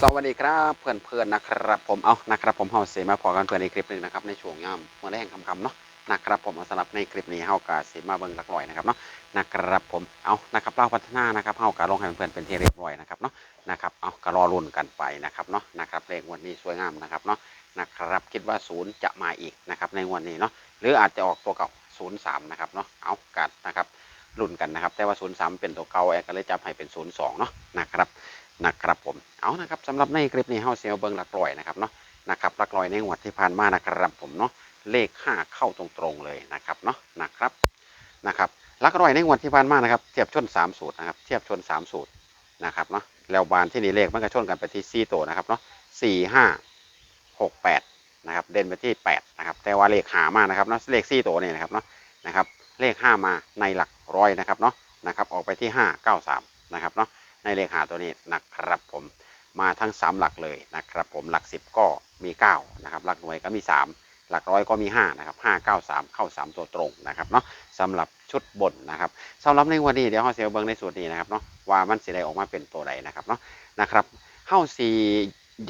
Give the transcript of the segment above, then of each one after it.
สวัสดีครับเพื่อนๆนะครับผมเอานะครับผมเฮาเสมาพอกันเพื่อนในคลิปหนึงนะครับในช่วงย่ำเมื่อแรงคำๆเนาะนะครับผมสำหรับในคลิปนี้เฮากาเสมาเบิ่งหลักร้อยนะครับเนาะนะครับผมเอานะครับเราพัฒนานะครับเฮากาลงให้เพื่อนๆเป็นที่เรียบร้อยนะครับเนาะนะครับเอาก็รอรุ่นกันไปนะครับเนาะนะครับเลขงวันนี้สวยงามนะครับเนาะนะครับคิดว่าศูนย์จะมาอีกนะครับในวันนี้เนาะหรืออาจจะออกตัวเก่าศูนย์สามนะครับเนาะเอากัดนะครับรุ่นกันนะครับแต่ว่าศูนย์สามเป็นตัวเก่าแอร์ก็เลยจับให้เป็นศูนย์สองเนาะนะครับ นะครับผมเอานะครับสำหรับในคลิปนี้เฮาเซลเบิงหลักร้อยนะครับเนาะนะครับหลักร้อยในงวดที่ผ่านมานะครับผมเนาะเลข 5 เข้าตรงๆเลยนะครับเนาะนะครับนะครับหลักร้อยในงวดที่ผ่านมานะครับเทียบชน 3 สูตรนะครับเทียบชน 3 สูตรนะครับเนาะแล้วบานที่นี่เลขมันก็ชนกันไปที่4ตัวนะครับเนาะ4 5 6 8นะครับเด่นไปที่8นะครับแต่ว่าเลขหามานะครับเนาะเลข4ตัวนี่นะครับเนาะนะครับเลข 5 มาในหลักร้อยนะครับเนาะนะครับออกไปที่ 5 9 3นะครับเนาะ ในเลขหาตัวนี้นะครับผมมาทั้ง 3 หลักเลยนะครับผมหลัก 10 ก็มี9นะครับหลักหน่วยก็มี 3 หลักร้อยก็มี5นะครับ5 9 3 เข้า 3 ตัวตรงนะครับเนาะสำหรับชุดบนนะครับสำหรับในวันนี้เดี๋ยวเฮาเซลเบิงในสูตรนี้นะครับเนาะว่ามันสิได้ออกมาเป็นตัวใดนะครับเนาะนะครับเฮาสี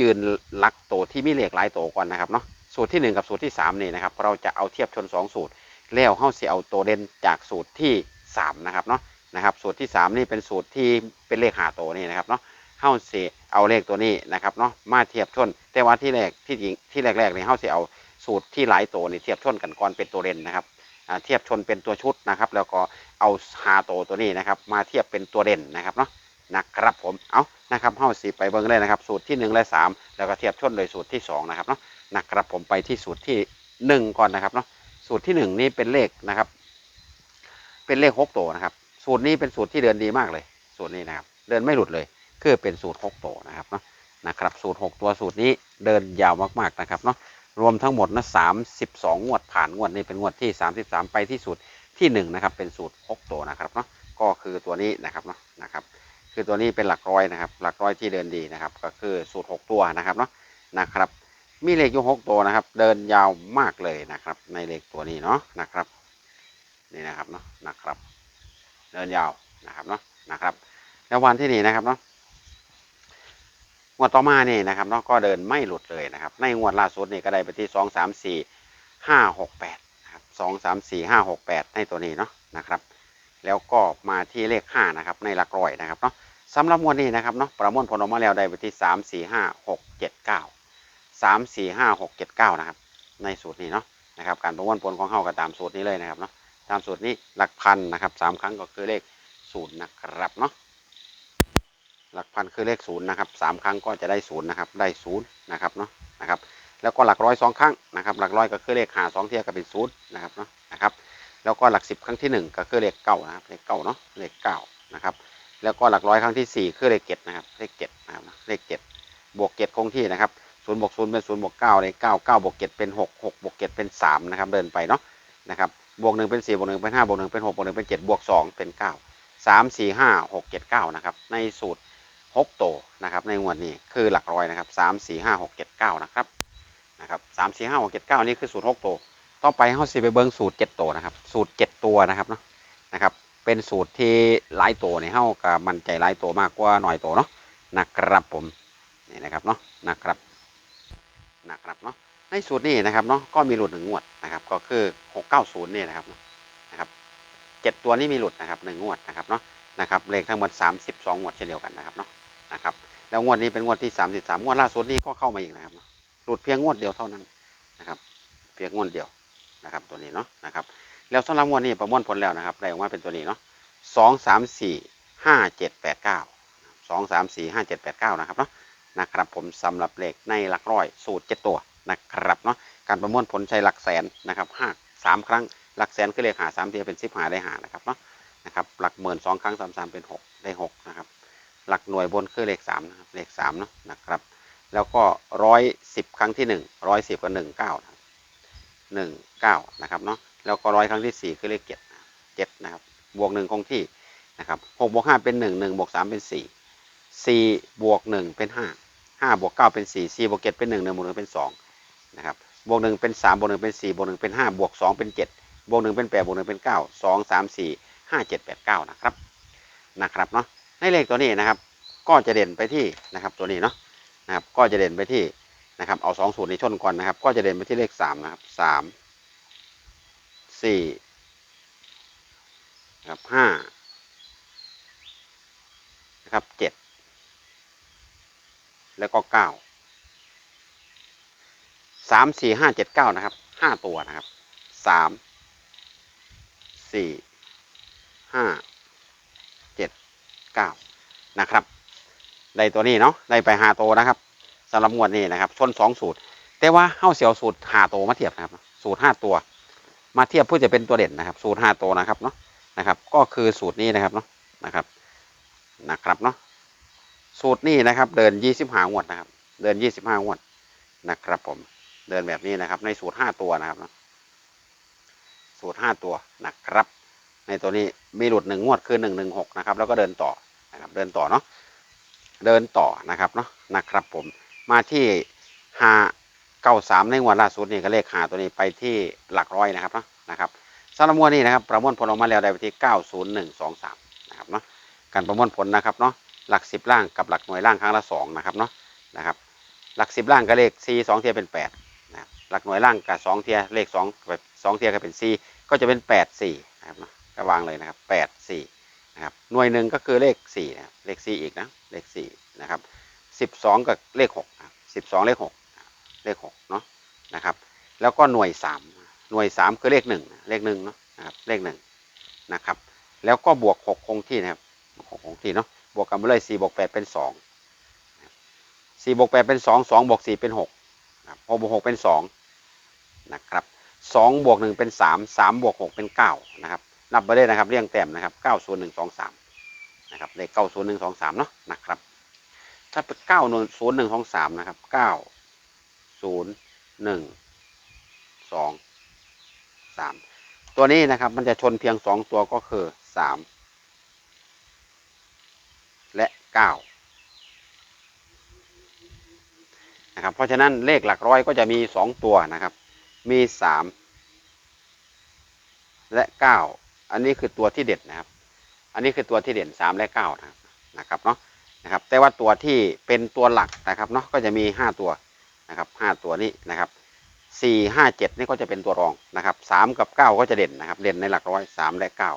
ยืนหลักตัวที่มีเลขหลายตัวก่อนนะครับเนาะสูตรที่ 1 กับสูตรที่ 3 นี่นะครับเราจะเอาเทียบชน 2 สูตร แล้วเฮาสิเอาตัวเด่นจากสูตรที่ 3 นะครับเนาะ นะครับ สูตรที่ 3 นี่เป็นสูตรที่เป็นเลขหาตัวนี่นะครับเนาะเฮาสิเอาเลขตัวนี้นะครับเนาะมาเทียบชน แต่ว่าที่แรกที่จริงที่แรกๆเนี่ยเฮาสิเอาสูตรที่หลายตัวนี่เทียบชนกันก่อนเป็นตัวเด่นนะครับเทียบชนเป็นตัวชุดนะครับ แล้วก็เอาหาตัวตัวนี้นะครับ มาเทียบเป็นตัวเด่นนะครับเนาะนะครับผมเอานะครับเฮาสิไปเบิ่งเลยนะครับ สูตรที่ 1 และ 3 แล้วก็เทียบชนโดยสูตรที่ 2 นะครับเนาะนะครับผมไปที่สูตรที่ 1 ก่อนนะครับเนาะสูตรที่ 1 นี่เป็นเลขนะครับ เป็นเลขหกตัวนะครับ สูตรนี้เป็นสูตรที่เดินดีมากเลย สูตรนี้นะครับ เดินไม่หลุดเลย คือเป็นสูตรหกตัวนะครับเนาะนะครับ สูตรหกตัวสูตรนี้เดินยาวมากๆนะครับเนาะรวมทั้งหมดนะสามสิบสองงวดผ่านงวดนี้เป็นงวดที่สามสิบสามไปที่สูตรที่หนึ่งนะครับเป็นสูตรหกตัวนะครับเนาะก็คือตัวนี้นะครับเนาะนะครับ คือตัวนี้เป็นหลักร้อยนะครับ หลักร้อยที่เดินดีนะครับ ก็คือสูตรหกตัวนะครับเนาะนะครับมีเลขอยู่หกตัวนะครับ เดินยาวมากเลยนะครับ ในเลขตัวนี้เนาะนะครับ นี่นะครับเนาะนะครับ เดินยาวนะครับเนาะนะครับ แล้ววันที่นี่นะครับเนาะงวดต่อมานี่นะครับเนาะก็เดินไม่หลุดเลยนะครับ ในงวดล่าสุดนี่ก็ได้ไปที่สองสามสี่ห้าหกแปดนะครับสองสามสี่ห้าหกแปดในตัวนี้เนาะนะครับ แล้วก็มาที่เลขห้านะครับ ในหลักร้อยนะครับเนาะสำหรับงวดนี้นะครับเนาะประมวลผลออกมาแล้วได้ไปที่สามสี่ห้าหกเจ็ดเก้าสามสี่ห้าหกเจ็ดเก้านะครับ ในสูตรนี้เนาะนะครับ การประมวลผลของเข้ากับตามสูตรนี้เลยนะครับเนาะ ตามสูตรนี้หลักพันนะครับสามครั้งก็คือเลขศูนย์นะครับเนาะหลักพันคือเลขศูนย์นะครับสามครั้งก็จะได้ศูนย์นะครับได้ศูนย์นะครับเนาะนะครับแล้วก็หลักร้อยสองครั้งนะครับหลักร้อยก็คือเลขหาสองเทียก็เป็นศูนย์นะครับเนาะนะครับแล้วก็หลักสิบครั้งที่หนึ่งก็คือเลขเก้านะครับเลขเก้าเนาะเลขเก้านะครับแล้วก็หลักร้อยครั้งที่สี่คือเลขเจ็ดนะครับเลขเจ็ดนะครับเลขเจ็ดบวกเจ็ดคงที่นะครับศูนย์บวกศูนย์เป็นศูนย์บวกเก้าเลขเก้าเก้าบวกเจ็ดเป็นหกหกบวกเจ็ดเป็นสามนะครับเดินไปเนาะนะครับ บวกหนึ่งเป็นสี่บวกหนึ่งเป็นห้าบวกหนึ่งเป็นหกบวกหนึ่งเป็นเจ็ดบวกสองเป็นเก้าสามสี่ห้าหกเจ็ดเก้านะครับ ในสูตรหกโตวนะครับ ในงวดนี้คือหลักร้อยนะครับสามสี่ห้าหกเจ็ดเก้านะครับนะครับสามสี่ห้าหกเจ็ดเก้านี่คือสูตรหกโตวต่อไปเขาสิไปเบิ้งสูตรเจ็ดตัวนะครับ สูตรเจ็ดตัวนะครับเนาะนะครับ เป็นสูตรที่หลายตัวในเฮากับมันใจหลายตัวมากกว่าหน่อยตัวเนาะนะครับผมนี่นะครับเนาะนะครับนะครับเนาะ ในสูตรนี้นะครับเนาะก็มีหลุดหนึ่งงวดนะครับ ก็คือ690นี่นะครับนะครับเจ็ดตัวนี้มีหลุดนะครับหนึ่งงวดนะครับเนาะนะครับเลขทั้งหมด32งวดเช่นเดียวกันนะครับเนาะนะครับแล้วงวดนี้เป็นงวดที่33งวดล่าสุดนี้ก็เข้ามาอีกนะครับหลุดเพียงงวดเดียวเท่านั้นนะครับเพียงงวดเดียวนะครับตัวนี้เนาะนะครับแล้วสำหรับงวดนี้ประมวลผลแล้วนะครับได้ออกมาเป็นตัวนี้เนาะสองสามสี่ห้าเจ็ดแปดเก้าสองสามสี่ห้าเจ็ดแปดเก้านะครับเนาะนะครับผมสำหรับเลขในหลักร้อยสูตรเจ็ดตัว นะครับเนาะการประมวลผลใช้หลักแสนนะครับห้าสามครั้งหลักแสนคือเลขหาสามเทียเป็นสิบหาได้หานะครับเนาะนะครับหลักหมื่นสองครั้งสามสามเป็นหกได้หกนะครับหลักหน่วยบนคือเลขสามนะครับเลขสามเนาะนะครับแล้วก็ร้อยสิบครั้งที่หนึ่งร้อยสิบกับหนึ่งเก้าหนึ่งเก้านะครับเนาะแล้วก็ร้อยครั้งที่สี่คือเลขเจ็ดเจ็ดนะครับบวกหนึ่งคงที่นะครับหกบวกห้าเป็นหนึ่งหนึ่งบวกสามเป็นสี่สี่บวกหนึ่งเป็นห้าห้าบวกเก้าเป็นสี่สี่บวกเจ็ดเป็นหนึ่งหนึ่งบวกหนึ่งเป็นสอง นะครับบวกหนึ่งเป็นสามบวกหนึ่งเป็นสี่บวกหนึ่งเป็นห้าบวกสองเป็นเจ็ดบวกหนึ่งเป็นแปดบวกหนึ่งเป็นเก้าสองสามสี่ห้าเจ็ดแปดเก้านะครับนะครับเนาะในเลขตัวนี้นะครับ ก็จะเด่นไปที่นะครับตัวนี้เนาะนะครับก็จะเด่นไปที่นะครับเอาสองสูตรนี้ชนก่อนนะครับ ก็จะเด่นไปที่เลขสามนะครับสามสี่นะครับห้านะครับเจ็ดแล้วก็เก้า สามสี่ห้าเจ็ดเก้านะครับห้าตัวนะครับสามสี่ห้าเจ็ดเก้านะครับ ได้ตัวนี้เนาะได้ไปหาตัวนะครับสำหรับงวดนี้นะครับ ชนสองสูตร แต่ว่าเฮ้าเสียวสูตรหาตัวมาเทียบนะครับ สูตรห้าตัว มาเทียบเพื่อจะเป็นตัวเด่นนะครับ สูตรห้าตัวนะครับเนาะนะครับ ก็คือสูตรนี้นะครับเนาะนะครับนะครับเนาะสูตรนี้นะครับ เดินยี่สิบห้างวดนะครับ เดินยี่สิบห้างวดนะครับผม เดินแบบนี้นะครับ ในสูตรห้าตัวนะครับ สูตรห้าตัวนะครับ ในตัวนี้มีหลุดหนึ่งงวดคือหนึ่งหนึ่งหกนะครับ แล้วก็เดินต่อนะครับ เดินต่อเนาะเดินต่อนะครับเนาะนะครับ ผมมาที่ห้าเก้าสามในงวดล่าสุดนี่ก็เลขหาตัวนี้ไปที่หลักร้อยนะครับเนาะนะครับสำหรับงวดนี้นะครับ ประมวลผลออกมาแล้วได้ไปที่เก้าศูนย์หนึ่งสองสามนะครับเนาะการประมวลผลนะครับเนาะหลักสิบล่างกับหลักหน่วยล่างครั้งละสองนะครับเนาะนะครับ หลักสิบล่างก็เลขสี่สองเทียบเป็นแปด หลักหน่วยล่างกับสองเทียเลขสองแบบสองเทียก็เป็นสี่ก็จะเป็นแปดสี่นะครับเนาะก็วางเลยนะครับแปดสี่นะครับหน่วยหนึ่งก็คือเลขสี่นะครับเลขสี่อีกนะเลขสี่นะครับสิบสองกับเลขหกสิบสองเลขหกเลขหกเนาะนะครับ แล้วก็หน่วยสามหน่วยสามคือเลขหนึ่งเลขหนึ่งเนาะนะครับเลขหนึ่งนะครับ แล้วก็บวกหกคงที่นะครับหกคงที่เนาะบวกกันไปเลยสี่บวกแปดเป็นสองสี่บวกแปดเป็นสองสองบวกสี่เป็นหกนะครับหกบวกหกเป็นสอง นะครับสองบวกหนึ่งเป็นสามสามบวกหกเป็นเก้านะครับนับไปเลยนะครับเรียงแต้มนะครับเก้าศูนย์หนึ่งสองสามนะครับเลขเก้าศูนย์หนึ่งสองสามเนาะนะครับถ้าเป็นเก้าศูนย์หนึ่งสองสามนะครับเก้าศูนย์หนึ่งสองสามตัวนี้นะครับมันจะชนเพียงสองตัวก็คือสามและเก้านะครับเพราะฉะนั้นเลขหลักร้อยก็จะมีสองตัวนะครับ มีสามและเก้าอันนี้คือตัวที่เด็ดนะครับ อันนี้คือตัวที่เด่นสามและเก้านะครับนะครับเนาะนะครับ แต่ว่าตัวที่เป็นตัวหลักนะครับเนาะก็จะมีห้าตัวนะครับห้าตัวนี้นะครับสี่ห้าเจ็ดนี่ก็จะเป็นตัวรองนะครับสามกับเก้าก็จะเด่นนะครับ เด่นในหลักร้อยสามและเก้า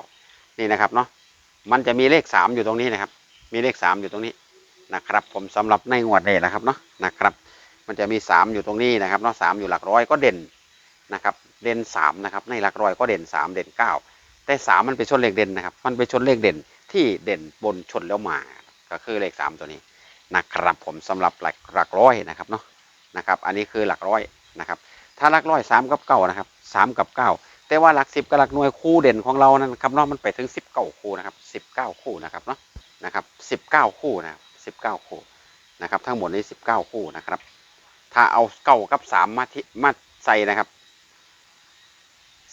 นี่นะครับเนาะมันจะมีเลขสามอยู่ตรงนี้นะครับ มีเลขสามอยู่ตรงนี้นะครับ ผมสำหรับในงวดนี้นะครับเนาะนะครับ มันจะมีสามอยู่ตรงนี้นะครับเนาะสามอยู่หลักร้อยก็เด่น นะครับเด่นสามนะครับในหลักร้อยก็เด่นสามเด่นเก้าแต่สามมันไปชนเลขเด่นนะครับ มันไปชนเลขเด่นที่เด่นบนชนแล้วมาก็คือเลขสามตัวนี้นะครับผมสำหรับหลักหลักร้อยนะครับเนาะนะครับ อันนี้คือหลักร้อยนะครับ ถ้าหลักร้อยสามกับเก้านะครับสามกับเก้าแต่ว่าหลักสิบกับหลักหน่วยคู่เด่นของเรานั้นครับเนาะมันไปถึงสิบเก้าคู่นะครับสิบเก้าคู่นะครับเนาะนะครับสิบเก้าคู่นะครับสิบเก้าคู่นะครับ ทั้งหมดนี้สิบเก้าคู่นะครับ ถ้าเอาเก้ากับสามมาที่มาใส่นะครับ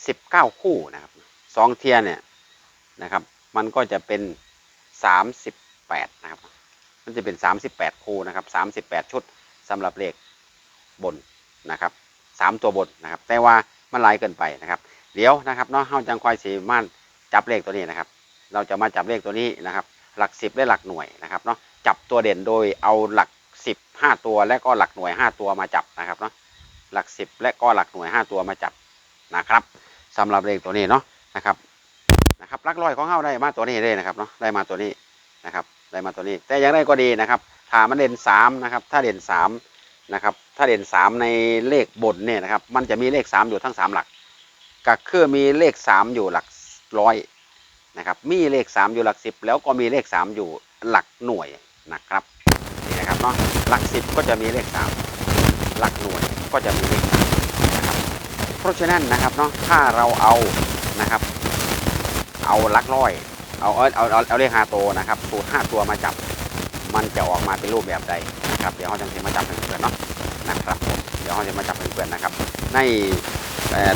สิบเก้าคู่นะครับสองเทียร์เนี่ยนะครับ มันก็จะเป็นสามสิบแปดนะครับมันจะเป็นสามสิบแปดคู่นะครับสามสิบแปดชุดสำหรับเลขบนนะครับสามตัวบนนะครับ แต่ว่ามันลายเกินไปนะครับ เดี๋ยวนะครับเนาะเฮาจังควายสีม่านจับเลขตัวนี้นะครับ เราจะมาจับเลขตัวนี้นะครับ หลักสิบและหลักหน่วยนะครับเนาะจับตัวเด่นโดยเอาหลักสิบห้าตัวและก็หลักหน่วยห้าตัวมาจับนะครับเนาะหลักสิบและก็หลักหน่วยห้าตัวมาจับนะครับ สำหรับเลขตัวนี้เนาะนะครับนะครับลักรอยของเฮาได้มาตัวนี้เลยนะครับเนาะได้มาตัวนี้นะครับได้มาตัวนี้ แต่ยังไงก็ดีนะครับถ้ามันเด่นสามนะครับถ้าเด่นสามนะครับถ้าเด่นสามในเลขบนเนี่ยนะครับมันจะมีเลขสามอยู่ทั้งสามหลักก็คือมีเลขสามอยู่หลักร้อยนะครับมีเลข3อยู่หลัก10แล้วก็มีเลข3อยู่หลักหน่วยนะครับนี่นะครับเนาะหลัก10ก็จะมีเลข3หลักหน่วยก็จะมีเลข เพราะฉะนั้นนะครับเนาะถ้าเราเอานะครับ เอาลักร้อยเอาเอาเอาเอาเอาเลข5ตัวนะครับสูตร5ตัวมาจับ มันจะออกมาเป็นรูปแบบใดนะครับเดี๋ยวเราจะมาจับเป็นเพื่อนเนาะนะครับเดี๋ยวเราจะมาจับเป็นเพื่อนนะครับ ใน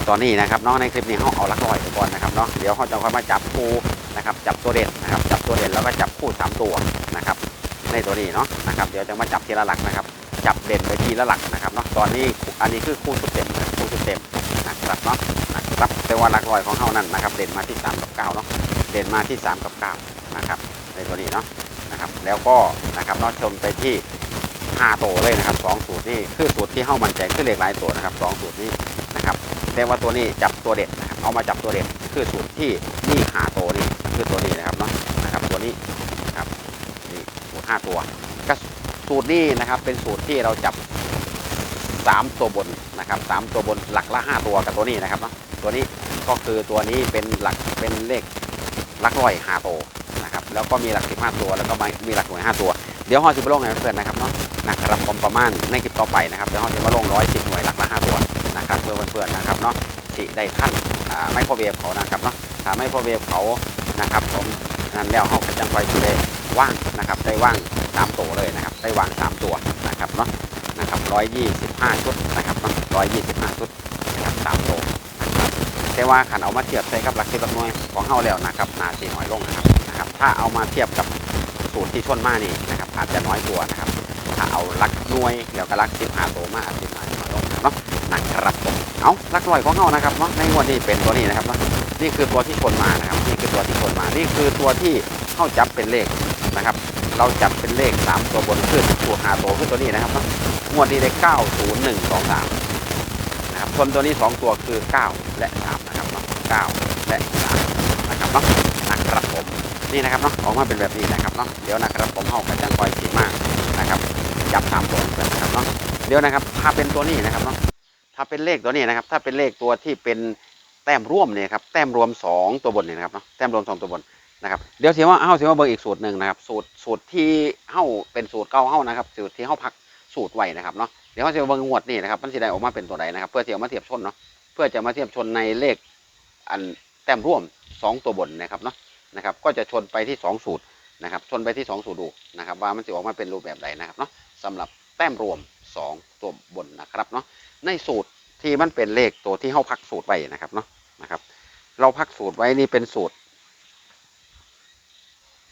ตอนนี้นะครับเนาะในคลิปนี้เขาเอาลักร้อยก่อนนะครับเนาะเดี๋ยวเขาจะค่อยมาจับคู่นะครับ จับตัวเด่นนะครับ จับตัวเด่นแล้วก็จับคู่สามตัวนะครับ ในตัวนี้เนาะนะครับ เดี๋ยวจะมาจับทีละหลักนะครับ จับเด่นไปทีละหลักนะครับเนาะตอนนี้อันนี้คือคู่ชุดเต็มนะคู่ชุดเต็ม นะครับเนาะนะครับแต่ว่าหลักร้อยของเขานั่นนะครับ เด่นมาที่สามกับเก้าเนาะเด่นมาที่สามกับเก้านะครับ ในตัวนี้เนาะนะครับ แล้วก็นะครับเนาะชนไปที่ห้าตัวเลยนะครับสองสูตรนี่คือสูตรที่เข้ามันใจคือเลขหลายตัวนะครับสองสูตรนี้นะครับแต่ว่าตัวนี้จับตัวเด็ดนะครับเอามาจับตัวเด็ดคือสูตรที่นี่หาตัวนี่คือตัวนี้นะครับเนาะนะครับตัวนี้นะครับนี่สูตรห้าตัวก็สูตรนี้นะครับเป็นสูตรที่เราจับ สามตัวบนนะครับสามตัวบนหลักละห้าตัวกับตัวนี้นะครับเนาะตัวนี้ก็คือตัวนี้เป็นหลักเป็นเลขหลักร้อยห้าตัวนะครับแล้วก็มีหลักสิบห้าตัวแล้วก็มีหลักหน่วยห้าตัวเดี๋ยวห้องสิบลงให้เพื่อนนะครับเนาะนะครับผมประมาณในคลิปต่อไปนะครับเดี๋ยวห้องสิบลงร้อยสิบหน่วยหลักละห้าตัวนะครับเพื่อเพื่อนๆนะครับเนาะสิได้ท่านไม่พอเวฟเขานะครับเนาะถ้าไม่พอเวฟเขานะครับผมนั้นแล้วห้องจังไฟสิได้ว่างนะครับได้ว่างสามตัวเลยนะครับได้ว่างสามตัวนะครับเนาะ นะครับร้อยยี่สิบห้าชุดนะครับเนาะร้อยยี่สิบห้าชุดนะครับสามตัวนะครับแต่ว่าขันเอามาเทียบใส่กับหลักสิบหลักหน่วยของเฮาแล้วนะครับนาสีน้อยลงนะครับนะครับ ถ้าเอามาเทียบกับสูตรที่ชนมานี่นะครับอาจจะน้อยกว่านะครับ ถ้าเอาลักหน่วยเดี๋ยวก็ลักสิบห้าโตวมาอาจสิบหามาลงเนาะนะครับผมเอาลักลอยของเขานะครับเนาะในงวดนี้เป็นตัวนี้นะครับเนาะนี่คือตัวที่ชนมานะครับนี่คือตัวที่ชนมานี่คือตัวที่เข้าจับเป็นเลขนะครับ เราจับเป็นเลขสามตัวบนขึ้นตัวหาโตวขึ้นตัวนี้นะครับเนาะ งวดนี้ได้เก้าศูนย์หนึ่งสองสามนะครับชนตัวนี้สองตัวคือเก้าและสามนะครับเนาะเก้าและสามนะครับเนาะนะครับผมนี่นะครับเนาะออกมาเป็นแบบนี้นะครับเนาะเดี๋ยวนะครับผมเอากระจังคอยสีมากนะครับจับสามตัวกันนะครับเนาะเดี๋ยวนะครับถ้าเป็นตัวนี้นะครับเนาะถ้าเป็นเลขตัวนี้นะครับ ถ้าเป็นเลขตัวที่เป็นแต้มร่วมเนี่ยครับแต้มรวมสองตัวบนเนี่ยนะครับเนาะแต้มรวมสองตัวบนนะครับเดี๋ยวเสียว่าเฮ้าเสียว่าเบอร์อีกสูตรหนึ่งนะครับสูตรสูตรที่เฮ้าเป็นสูตรเก่าเฮ้านะครับสูตรที่เฮ้าพัก สูตรไว้นะครับเนาะเดี๋ยวเฮ้าเสียว่าเบอร์งวดนี่นะครับมันจะได้ออกมาเป็นตัวใดนะครับ เพื่อจะมาเทียบชนเนาะเพื่อจะมาเทียบชนในเลขอันแต้มร่วมสองตัวบนนะครับเนาะนะครับก็จะชนไปที่ 2 สูตรนะครับชนไปที่ 2 สูตรดูนะครับว่ามันจะออกมาเป็นรูปแบบใดนะครับเนาะสำหรับแต้มรวม 2 ตัวบนนะครับเนาะในสูตรที่มันเป็นเลขตัวที่เข้าพักสูตรไว้นะครับเนาะนะครับ เราพักสูตรไว้นี่เป็นสูตร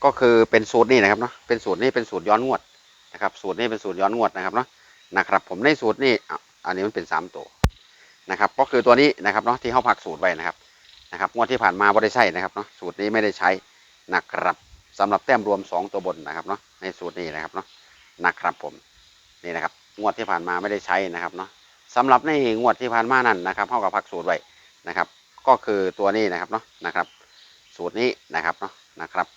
ก็คือเป็นสูตรนี่นะครับเนาะเป็นสูตรนี่เป็นสูตรย้อนงวด นะครับสูตรนี่เป็นสูตรย้อนงวดนะครับเนาะนะครับผมในสูตรนี่อันนี้มันเป็นสามตัวนะครับก็คือตัวนี้นะครับเนาะที่เข้าพักสูตรไว้นะครับนะครับงวดที่ผ่านมาไม่ได้ใช้นะครับเนาะสูตรนี้ไม่ได้ใช้นะครับสำหรับแต้มรวม 2 ตัวบนนะครับเนาะในสูตรนี้นะครับเนาะนะครับผมนี่นะครับงวดที่ผ่านมาไม่ได้ใช้นะครับเนาะสำหรับในงวดที่ผ่านมานั่นนะครับเท่ากับพักสูตรไว้นะครับ ก็คือตัวนี้นะครับเนาะนะครับ สูตรนี้นะครับเนาะนะครับ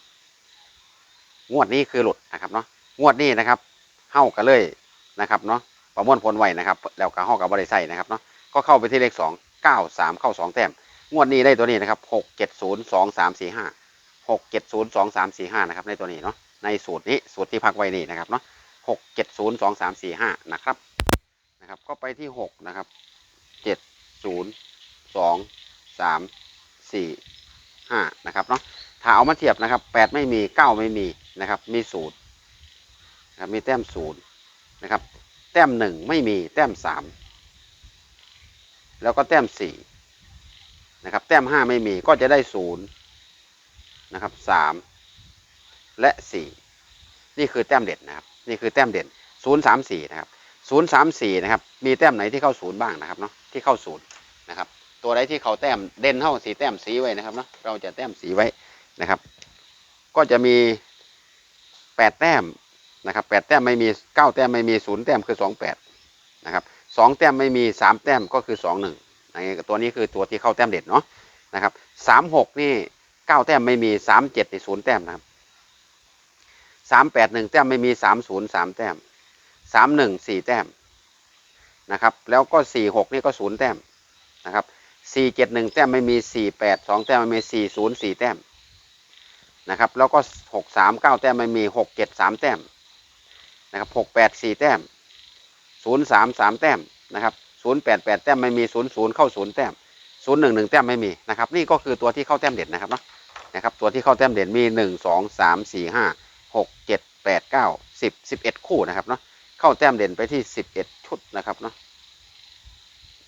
งวดนี้คือหลุดนะครับเนาะ งวดนี้นะครับเข้ากันเลยนะครับเนาะประมวลผลไว้นะครับ แล้วก็เข้ากับบริษัทนะครับเนาะก็เข้าไปที่เลขสองเก้าสามเข้าสองแต้มงวดนี้ได้ตัวนี้นะครับหกเจ็ดศูนย์สองสามสี่ห้าหกเจ็ดศูนย์สองสามสี่ห้านะครับในตัวนี้เนาะในสูตรนี้สูตรที่พักไว้นี่นะครับเนาะหกเจ็ดศูนย์สองสามสี่ห้านะครับนะครับ ก็ไปที่หกนะครับเจ็ดศูนย์สองสามสี่ห้านะครับเนาะถ้าเอามาเทียบนะครับแปดไม่มีเก้าไม่มีนะครับ มีศูนย์ นะครับมีแต้มศูนย์นะครับ แต้มหนึ่งไม่มีแต้มสามแล้วก็แต้มสี่นะครับ แต้มห้าไม่มีก็จะได้ศูนย์นะครับสามและสี่นี่คือแต้มเด่นนะครับ นี่คือแต้มเด่นศูนย์สามสี่นะครับศูนย์สามสี่นะครับ มีแต้มไหนที่เข้าศูนย์บ้างนะครับเนาะที่เข้าศูนย์นะครับ ตัวใดที่เขาแต้มเด่นเท่าสีแต้มสีไว้นะครับเนาะเราจะแต้มสีไว้นะครับ ก็จะมีแปดแต้ม นะครับแปดแต้มไม่มีเก้าแต้มไม่มีศูนย์แต้มคือสองแปดนะครับสองแต้มไม่มีสามแต้มก็คือสองหนึ่งตัวนี้คือตัวที่เข้าแต้มเด็ดเนาะนะครับสามหกนี่เก้าแต้มไม่มีสามเจ็ดในศูนย์แต้มนะครับสามแปดหนึ่งแต้มไม่มีสามศูนย์สามแต้มสามหนึ่งสี่แต้มนะครับแล้วก็สี่หกนี่ก็ศูนย์แต้มนะครับสี่เจ็ดหนึ่งแต้มไม่มีสี่แปดสองแต้มไม่มีสี่ศูนย์สี่แต้มนะครับแล้วก็หกสามเก้าแต้มไม่มีหกเจ็ดสามแต้ม นะครับหกแปดสี่แต้มศูนย์สามสามแต้มนะครับศูนย์แปดแปดแต้มไม่มีศูนย์ศูนย์เข้าศูนย์แต้มศูนย์หนึ่งหนึ่งแต้มไม่มีนะครับนี่ก็คือตัวที่เข้าแต้มเด่นนะครับเนาะนะครับตัวที่เข้าแต้มเด่นมีหนึ่งสองสามสี่ห้าหกเจ็ดแปดเก้าสิบสิบเอ็ดคู่นะครับเนาะเข้าแต้มเด่นไปที่สิบเอ็ดชุดนะครับเนาะ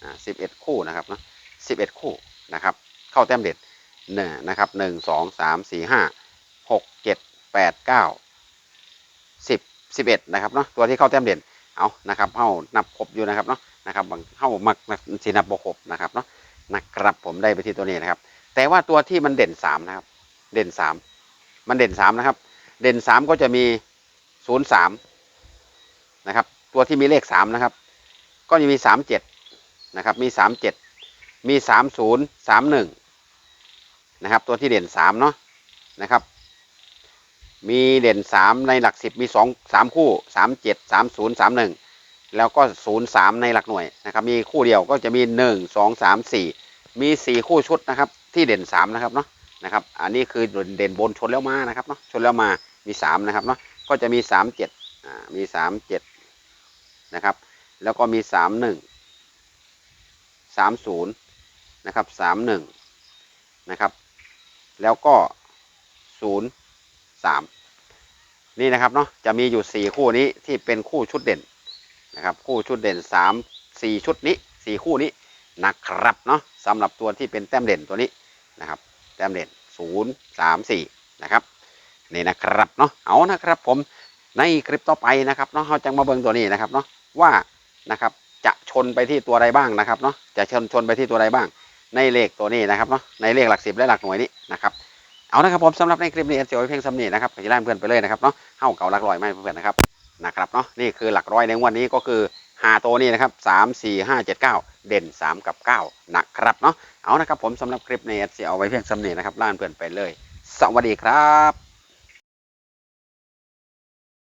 อ่าสิบเอ็ดคู่นะครับเนาะสิบเอ็ดคู่นะครับเข้าแต้มเด่นหนึ่งนะครับหนึ่งสองสามสี่ห้าหกเจ็ดแปดเก้าสิบ สิบเอ็ดนะครับเนาะตัวที่เข้าแต้มเด่นเอานะครับเข้านับครบอยู่นะครับเนาะนะครับบางเข้ามักสีนับบกบนะครับเนาะนะครับผมได้ไปที่ตัวนี้นะครับ แต่ว่าตัวที่มันเด่นสามนะครับ เด่นสามมันเด่นสามนะครับ เด่นสามก็จะมีศูนย์สามนะครับตัวที่มีเลขสามนะครับ ก็จะมีสามเจ็ดนะครับมีสามเจ็ดมีสามศูนย์สามหนึ่งนะครับตัวที่เด่นสามเนาะนะครับ มีเด่นสามในหลักสิบมีสองสามคู่สามเจ็ดสามศูนย์สามหนึ่งแล้วก็ศูนย์สามในหลักหน่วยนะครับ มีคู่เดียวก็จะมีหนึ่งสองสามสี่มีสี่คู่ชุดนะครับ ที่เด่นสามนะครับเนาะนะครับ อันนี้คือเด่นบนชนแล้วมานะครับเนาะชนแล้วมามีสามนะครับเนาะก็จะมีสามเจ็ดอ่ามีสามเจ็ดนะครับ แล้วก็มีสามหนึ่งสามศูนย์นะครับสามหนึ่งนะครับ แล้วก็ศูนย์สาม นี่นะครับเนาะจะมีอยู่สี่คู่นี้ที่เป็นคู่ชุดเด่นนะครับคู่ชุดเด่นสามสี่ชุดนี้สี่คู่นี้นะครับเนาะสำหรับตัวที่เป็นแต้มเด่นตัวนี้นะครับแต้มเด่นศูนย์สามสี่นะครับนี่นะครับเนาะเอานะครับผมในคลิปต่อไปนะครับเนาะเราจะมาเบิ่งตัวนี้นะครับเนาะว่านะครับจะชนไปที่ตัวใดบ้างนะครับเนาะจะชนชนไปที่ตัวใดบ้าง ในเลขตัวนี้นะครับเนาะในเลขหลักสิบและหลักหน่วยนี้นะครับ เอานะครับผมสำหรับในคลิปนี้เสียวเพียงสำเนียนะครับขอจะไล่เพื่อนไปเลยนะครับเนาะเฮ้าเก่าหลักร้อยไม่เพื่อนนะครับนะครับเนาะนี่คือหลักร้อยในวันนี้ก็คือหาตัวนี้นะครับสามสี่ห้าเจ็ดเก้าเด่นสามกับเก้านะครับเนาะเอานะครับผมสำหรับคลิปนี้เสียวไว้เพียงสำเนียนะครับล่านเพื่อนไปเลย สวัสดีครับ